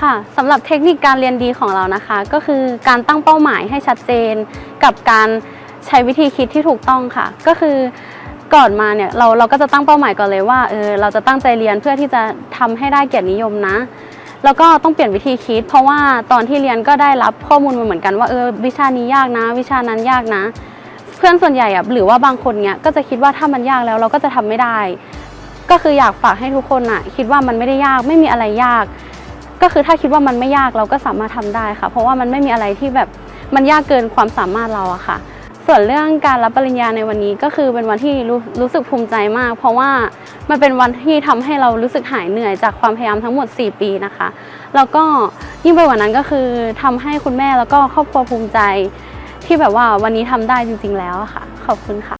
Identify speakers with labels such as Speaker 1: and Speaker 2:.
Speaker 1: ค่ะสำหรับเทคนิคการเรียนดีของเรานะคะ ก็คือการตั้งเป้าหมายให้ชัดเจน กับการใช้วิธีคิดที่ถูกต้องค่ะ ก็คือก่อนมาเนี่ยเราเราก็จะตั้งเป้าหมายก่อนเลยว่าเออเราจะตั้งใจเรียนเพื่อที่จะทำให้ได้เกียรตินิยมนะ แล้วก็ต้องเปลี่ยนวิธีคิด เพราะว่าตอนที่เรียนก็ได้รับข้อมูลมาเหมือนกันว่าเออวิชานี้ยากนะ วิชานั้นยากนะ เพื่อนส่วนใหญ่อะหรือว่าบางคนเนี้ยก็จะคิดว่าถ้ามันยากแล้วเราก็จะทำไม่ได้ ก็คืออยากฝากให้ทุกคนอะคิดว่ามันไม่ได้ยากไม่มีอะไรยาก ก็คือถ้าคิดว่ามันไม่ยากเราก็สามารถทำได้ค่ะ เพราะว่ามันไม่มีอะไรที่แบบมันยากเกินความสามารถเราอะค่ะ ส่วนเรื่องการรับปริญญาในวันนี้ก็คือเป็นวันที่รู้รู้สึกภูมิใจมาก เพราะว่ามันเป็นวันที่ทำให้เรารู้สึกหายเหนื่อยจากความพยายามทั้งหมด 4 ปีนะคะ แล้วก็ยิ่งไปกว่านั้นก็คือทำให้คุณแม่แล้วก็ครอบครัวภูมิใจ ที่แบบว่าวันนี้ทำได้จริง ๆ แล้วอะค่ะ ขอบคุณค่ะ